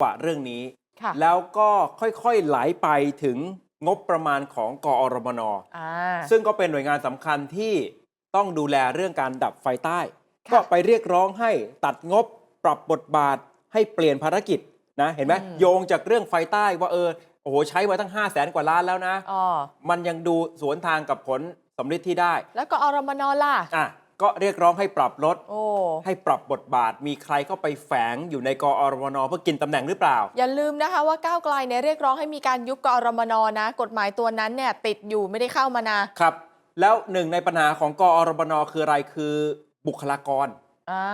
กว่าเรื่องนี้ค่ะแล้วก็ค่อยๆไหลไปถึงงบประมาณของกอรมนอ่าซึ่งก็เป็นหน่วยงานสำคัญที่ต้องดูแลเรื่องการดับไฟใต้ค่ะก็ไปเรียกร้องให้ตัดงบปรับบทบาทให้เปลี่ยนภารกิจนะเห็นไหมอืมโยงจากเรื่องไฟใต้ว่าเออโอ้โหใช้มาตั้ง 5 0 0แสนกว่าล้านแล้วนะอ๋อมันยังดูสวนทางกับผลสำลิดที่ได้ แล้วก็อรมนล่ะอะ ก็เรียกร้องให้ปรับลด โอ้ ให้ปรับบทบาท มีใครเข้าไปแฝงอยู่ในกอรมนเพื่อกินตำแหน่งหรือเปล่า อย่าลืมนะคะว่าก้าวไกลเนี่ยเรียกร้องให้มีการยุบกอรมนนะ กฎหมายตัวนั้นเนี่ยติดอยู่ไม่ได้เข้ามานะครับ แล้วหนึ่งในปัญหาของกอรมนคืออะไรคือบุคลากร อ่า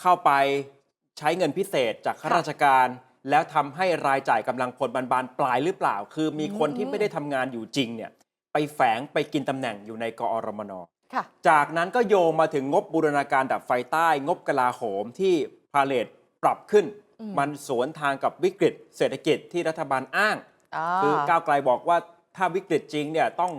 เข้าไปใช้เงินพิเศษจากข้าค่ะราชการ แล้วทำให้รายจ่ายกำลังพลบานบานปลายหรือเปล่า คือมีคนอืมที่ไม่ได้ทำงานอยู่จริงเนี่ยไปแฝงไปกินตำแหน่งอยู่ในกอรมนค่ะ จากนั้นก็โยงมาถึงงบบูรณาการดับไฟใต้ งบกลาโหมที่พาเลตปรับขึ้นอืมมันสวนทางกับวิกฤต เศรษฐกิจที่รัฐบาลอ้างอ่าคือก้าวไกลบอกว่าถ้าวิกฤตจริงเนี่ยต้อง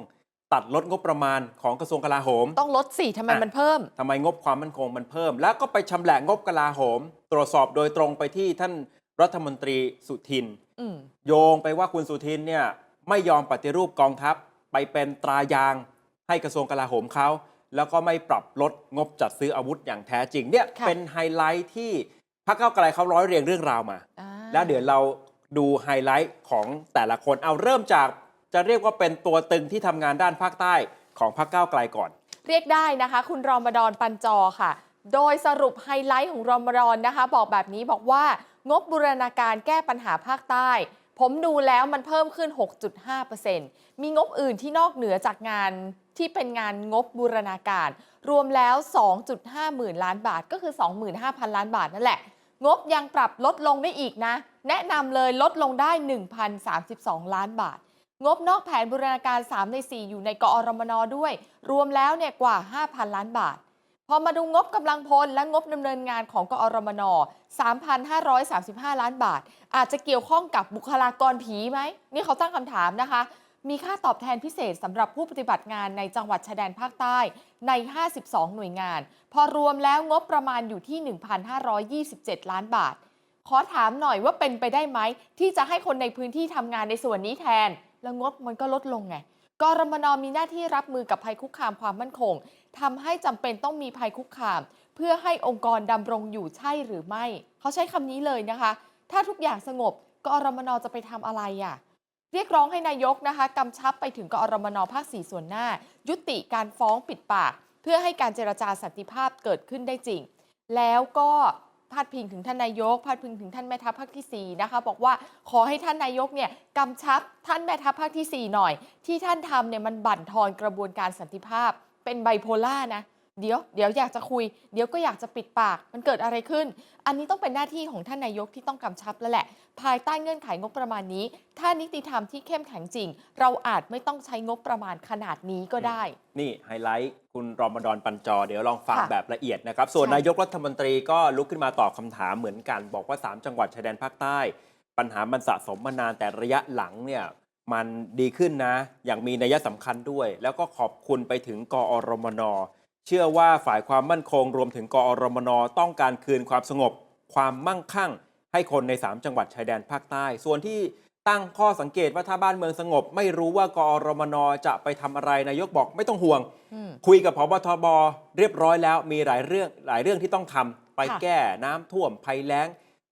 ตัดลดงบประมาณของกระทรวงกลาโหม ต้องลดสิทำไมอะมันเพิ่มทำไมงบความมั่นคงมันเพิ่ม แล้วก็ไปชำแหละงบกลาโหม ตรวจสอบโดยตรงไปที่ท่านรัฐมนตรีสุทินอืมโยงไปว่าคุณสุทินเนี่ยไม่ยอมปฏิรูปกองทัพ ไปเป็นตรายาง ให้กระทรวงกลาโหมเขาแล้วก็ไม่ปรับลดงบจัดซื้ออาวุธอย่างแท้จริงเนี่ยค่ะเป็นไฮไลท์ที่พรรคก้าวไกลเขาร้อยเรียงเรื่องราวมาอ่าแล้วเดี๋ยวเราดูไฮไลท์ของแต่ละคนเอาเริ่มจากจะเรียกว่าเป็นตัวตึงที่ทำงานด้านภาคใต้ของพรรคก้าวไกลก่อน เรียกได้นะคะ คุณรอมฎอนปันจอค่ะ โดยสรุปไฮไลท์ของรอมฎอนนะคะ บอกแบบนี้บอกว่างบบูรณาการแก้ปัญหาภาคใต้ ผมดูแล้วมันเพิ่มขึ้น 6.5%มีงบอื่นที่นอกเหนือจากงานที่เป็นงานงบบูรณาการ รวมแล้ว 2.5 หมื่นล้านบาทก็คือ 25,000 ล้านบาทนั่นแหละ งบยังปรับลดลงได้อีกนะ แนะนำเลยลดลงได้ 1,032 ล้านบาท งบนอกแผนบูรณาการ 3 ใน 4 อยู่ในกอรมนด้วย รวมแล้วเนี่ยกว่า 5,000 ล้านบาท พอมาดูงบกำลังพลและงบดำเนินงานของกอรมน 3,535 ล้านบาท อาจจะเกี่ยวข้องกับบุคลากรผีไหม นี่เขาตั้งคำถามนะคะ มีค่าตอบแทนพิเศษสำหรับผู้ปฏิบัติงานในจังหวัดชายแดนภาคใต้ใน 52 หน่วยงาน พอรวมแล้วงบประมาณอยู่ที่ 1,527 ล้านบาท ขอถามหน่อยว่าเป็นไปได้ไหม ที่จะให้คนในพื้นที่ทำงานในส่วนนี้แทน แล้วงบมันก็ลดลงไง กรมนมีหน้าที่รับมือกับภัยคุกคามความมั่นคงทำให้จำเป็นต้องมีภัยคุกคาม เพื่อให้องค์กรดำรงอยู่ใช่หรือไม่ เขาใช้คำนี้เลยนะคะ ถ้าทุกอย่างสงบกรมนจะไปทำอะไรอะเรียกร้องให้นายกนะคะกำชับไปถึงกอรมนภาคสี่ส่วนหน้า ยุติการฟ้องปิดปาก เพื่อให้การเจรจาสันติภาพเกิดขึ้นได้จริง แล้วก็ พาดพิงถึงท่านนายก พาดพิงถึงท่านแม่ทัพภาคที่4นะคะบอกว่าขอให้ท่านนายกเนี่ยกำชับท่านแม่ทัพภาคที่ 4 หน่อย ที่ท่านทำเนี่ยมันบั่นทอนกระบวนการสันติภาพ เป็นไบโพล่านะ เดี๋ยวเดี๋ยวอยากจะคุย เดี๋ยวก็อยากจะปิดปาก มันเกิดอะไรขึ้น อันนี้ต้องเป็นหน้าที่ของท่านนายกที่ต้องกำชับแล้วแหละ ภายใต้เงื่อนไของบประมาณนี้ ถ้านิติธรรมที่เข้มแข็งจริง เราอาจไม่ต้องใช้งบประมาณขนาดนี้ก็ได้ นี่ไฮไลท์คุณรอมฎอนปันจอ เดี๋ยวลองฟังค่ะแบบละเอียดนะครับ ส่วนใช่นายกรัฐมนตรีก็ลุกขึ้นมาตอบคำถามเหมือนกัน บอกว่า 3 จังหวัดชายแดนภาคใต้ ปัญหามันสะสมมานานแต่ระยะหลังเนี่ยมันดีขึ้นนะ อย่างมีนัยสำคัญด้วย แล้วก็ขอบคุณไปถึงกอรมน เชื่อว่าฝ่ายความมั่นคงรวมถึงกอรมนต้องการคืนความสงบ ความมั่งคั่ง ให้คนใน 3 จังหวัดชายแดนภาคใต้ ส่วนที่ตั้งข้อสังเกตว่าถ้าบ้านเมืองสงบ ไม่รู้ว่ากอรมนจะไปทำอะไรนายกบอกไม่ต้องห่วงอืมคุยกับพบทบเรียบร้อยแล้วมีหลายเรื่องหลายเรื่องที่ต้องทำไปค่ะแก้น้ำท่วมภัยแล้ง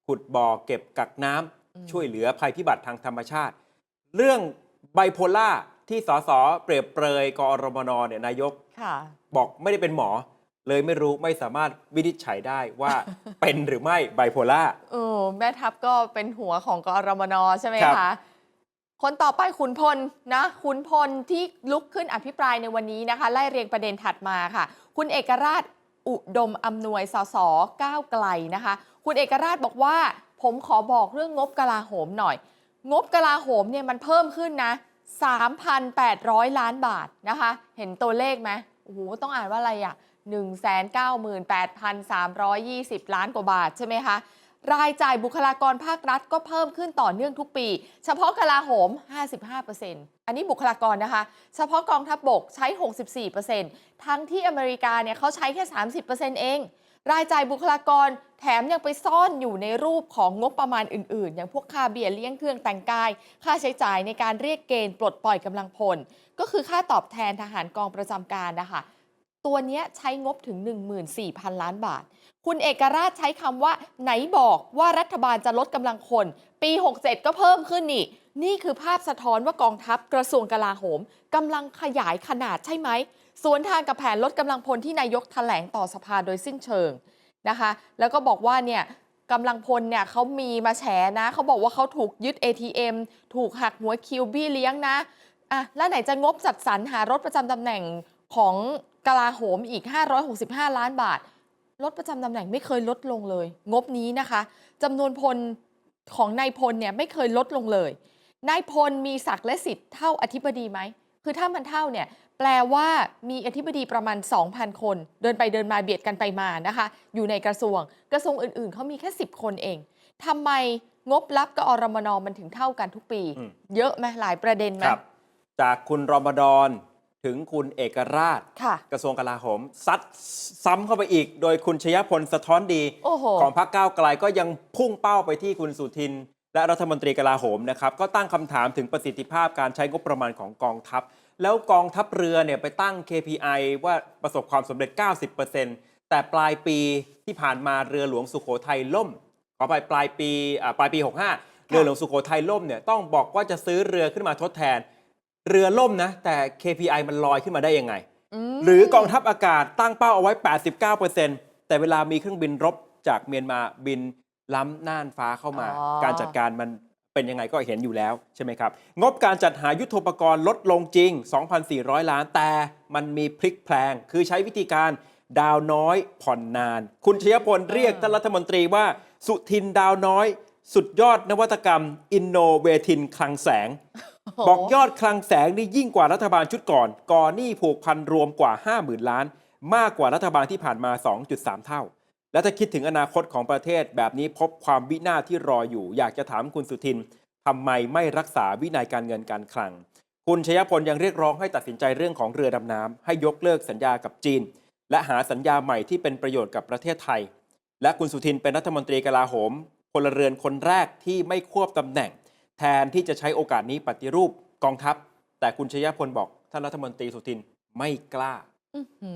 ขุดบ่อเก็บกักน้ำอืมช่วยเหลือภัยพิบัติทางธรรมชาติ เรื่องไบโพล่า ที่สสเปรียบเปรยกอรมนเนี่ยนายกค่ะ บอกไม่ได้เป็นหมอ เลยไม่รู้ไม่สามารถวินิจฉัยได้ว่า เป็นหรือไม่ไบโพล่าเออแม่ทัพก็เป็นหัวของกอรมนใช่ไหมครัคะบคนต่อไปขุนพลนะขุนพลที่ลุกขึ้นอภิปรายในวันนี้นะคะ ไล่เรียงประเด็นถัดมาค่ะ คุณเอกราชอุดมอำนวยสสก้าวไกลนะคะ คุณเอกราชบอกว่า ผมขอบอกเรื่องงบกลาโหมหน่อย งบกลาโหมเนี่ยมันเพิ่มขึ้นนะ 3,800 ล้านบาทนะคะ เห็นตัวเลขไหมโอ้โหต้องอ่านว่าอะไรอะ198,320 ล้านกว่าบาทใช่ไหมคะ รายจ่ายบุคลากรภาครัฐก็เพิ่มขึ้นต่อเนื่องทุกปี เฉพาะกลาโหม 55%อันนี้บุคลากรนะคะ เฉพาะกองทัพบบกใช้ 64%ทั้งที่อเมริกาเนี่ยเขาใช้แค่ 30%เอง รายจ่ายบุคลากรแถมยังไปซ่อนอยู่ในรูปของงบประมาณอื่น ๆ อย่างพวกค่าเบี้ยเลี้ยงเครื่องแต่งกาย ค่าใช้จ่ายในการเรียกเกณฑ์ปลดปล่อยกำลังพล ก็คือค่าตอบแทนทหารกองประจำการนะคะตัวนี้ใช้งบถึง 14,000 ล้านบาท คุณเอกราชใช้คำว่า ไหนบอกว่ารัฐบาลจะลดกำลังคน ปี 67 ก็เพิ่มขึ้นนี่ นี่คือภาพสะท้อนว่ากองทัพกระทรวงกลาโหมกำลังขยายขนาดใช่ไหม สวนทางกับแผนลดกำลังพลที่นายกแถลงต่อสภาโดยสิ้นเชิงนะคะ แล้วก็บอกว่าเนี่ยกำลังพลเนี่ยเขามีมาแฉนะ เขาบอกว่าเขาถูกยึด ATM ถูกหักหัวคิวบี้เลี้ยงนะอะแล้วไหนจะงบจัดสรรหารถประจำตำแหน่งของกลาโหมอีก 565 ล้านบาท รถประจำตำแหน่งไม่เคยลดลงเลย งบนี้นะคะจำนวนพลของนายพลเนี่ยไม่เคยลดลงเลย นายพลมีศักดิ์และสิทธิ์เท่าอธิบดีไหม คือถ้ามันเท่าเนี่ย แปลว่ามีอธิบดีประมาณ 2,000 คน เดินไปเดินมาเบียดกันไปมานะคะ อยู่ในกระทรวง กระทรวงอื่นๆเขามีแค่ 10 คนเองทำไมงบลับกับอรมนมันถึงเท่ากันทุกปี อืม เยอะไหมหลายประเด็นไหมครับ จากคุณรอมฎอนถึงคุณเอกราช ค่ะ กระทรวงกลาโหมซัดซ้ำเข้าไปอีก โดยคุณชยพลสะท้อนดี โอ้โห ของพรรคก้าวไกลก็ยังพุ่งเป้าไปที่คุณสุทิน และรัฐมนตรีกลาโหมนะครับ ก็ตั้งคำถามถึงประสิทธิภาพการใช้งบประมาณของกองทัพ แล้วกองทัพเรือเนี่ยไปตั้ง KPI ว่าประสบความสำเร็จ 90%แต่ปลายปีที่ผ่านมาเรือหลวงสุโขทัยล่ม ขอไปปลายปีอ่าปลายปี 65 เรือหลวงสุโขทัยล่มเนี่ยต้องบอกว่าจะซื้อเรือขึ้นมาทดแทน เรือล่มนะ แต่ KPI มันลอยขึ้นมาได้ยังไงมหรือกองทัพอากาศตั้งเป้าเอาไว้ 89%แต่เวลามีเครื่องบินรบจากเมียนมาบินล้ำน่านฟ้าเข้ามาอ๋อการจัดการมัน เป็นยังไงก็เห็นอยู่แล้วใช่ไหมครับงบการจัดหายุทโธปกรณ์ลดลงจริง 2,400 ล้านแต่มันมีพลิกแพลง คือใช้วิธีการดาวน้อยผ่อนนาน คุณชยพลเรียกท่านรัฐมนตรีว่าสุทินดาวน้อย สุดยอดนวัตกรรม อินโนเวทินคลังแสงโโหบอกยอดคลังแสงนี่ยิ่งกว่ารัฐบาลชุดก่อน ก่อหนี้ผูกพันรวมกว่า 50,000 ล้าน มากกว่ารัฐบาลที่ผ่านมา 2.3 เท่า และถ้าคิดถึงอนาคตของประเทศแบบนี้พบความวินาศที่รออยู่ อยากจะถามคุณสุทินทำไมไม่รักษาวินัยการเงินการคลัง คุณชยพลยังเรียกร้องให้ตัดสินใจเรื่องของเรือดำน้ำให้ยกเลิกสัญญากับจีน และหาสัญญาใหม่ที่เป็นประโยชน์กับประเทศไทย และคุณสุทินเป็นรัฐมนตรีกลาโหมพลเรือนคนแรกที่ไม่ควบตำแหน่ง แทนที่จะใช้โอกาสนี้ปฏิรูปกองทัพ แต่คุณชยพลบอกท่านรัฐมนตรีสุทินไม่กล้า อื้อหื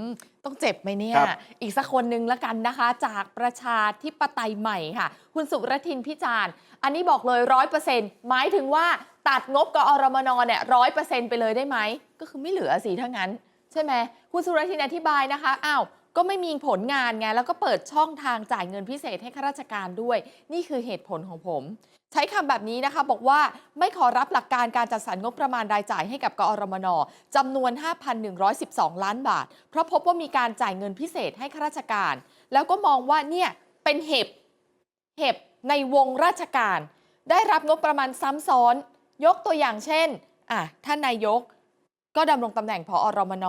อต้องเจ็บไหมเนี่ย ครับ อีกสักคนหนึ่งละกันนะคะ จากประชาธิปไตยใหม่ค่ะ คุณสุรทินพิจารณ์ อันนี้บอกเลยร้อยเปอร์เซ็นต์หมายถึงว่าตัดงบกอรมนเนี่ยร้อยเปอร์เซ็นต์ไปเลยได้ไหม ก็คือไม่เหลือสิถ้างั้น ใช่ไหม คุณสุรทินอธิบายนะคะ อ้าว ก็ไม่มีผลงานไง แล้วก็เปิดช่องทางจ่ายเงินพิเศษให้ข้าราชการด้วย นี่คือเหตุผลของผม ใช้คำแบบนี้นะคะบอกว่าไม่ขอรับหลักการการจัดสรรงบประมาณรายจ่ายให้กับกอรมนจำนวน 5,112 ล้านบาท เพราะพบว่ามีการจ่ายเงินพิเศษให้ข้าราชการ แล้วก็มองว่าเนี่ยเป็นเห็บเห็บในวงราชการ ได้รับงบประมาณซ้ำซ้อน ยกตัวอย่างเช่นอะท่านนายก ก็ดำรงตำแหน่งพออรมน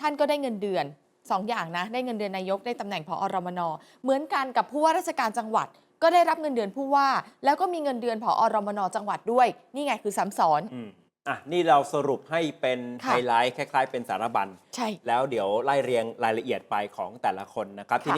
ท่านก็ได้เงินเดือนสองอย่างนะได้เงินเดือนนายกได้ตำแหน่งพออรมนเหมือนกันกับผู้ว่าราชการจังหวัด ก็ได้รับเงินเดือนผู้ว่า แล้วก็มีเงินเดือนผอรมนจังหวัดด้วย นี่ไงคือซ้ำซ้อน อืมอะนี่เราสรุปให้เป็นค่ะไฮไลท์คล้าย ๆ เป็นสารบัญ ใช่ แล้วเดี๋ยวไล่เรียงรายละเอียดไปของแต่ละคนนะครับทีนี้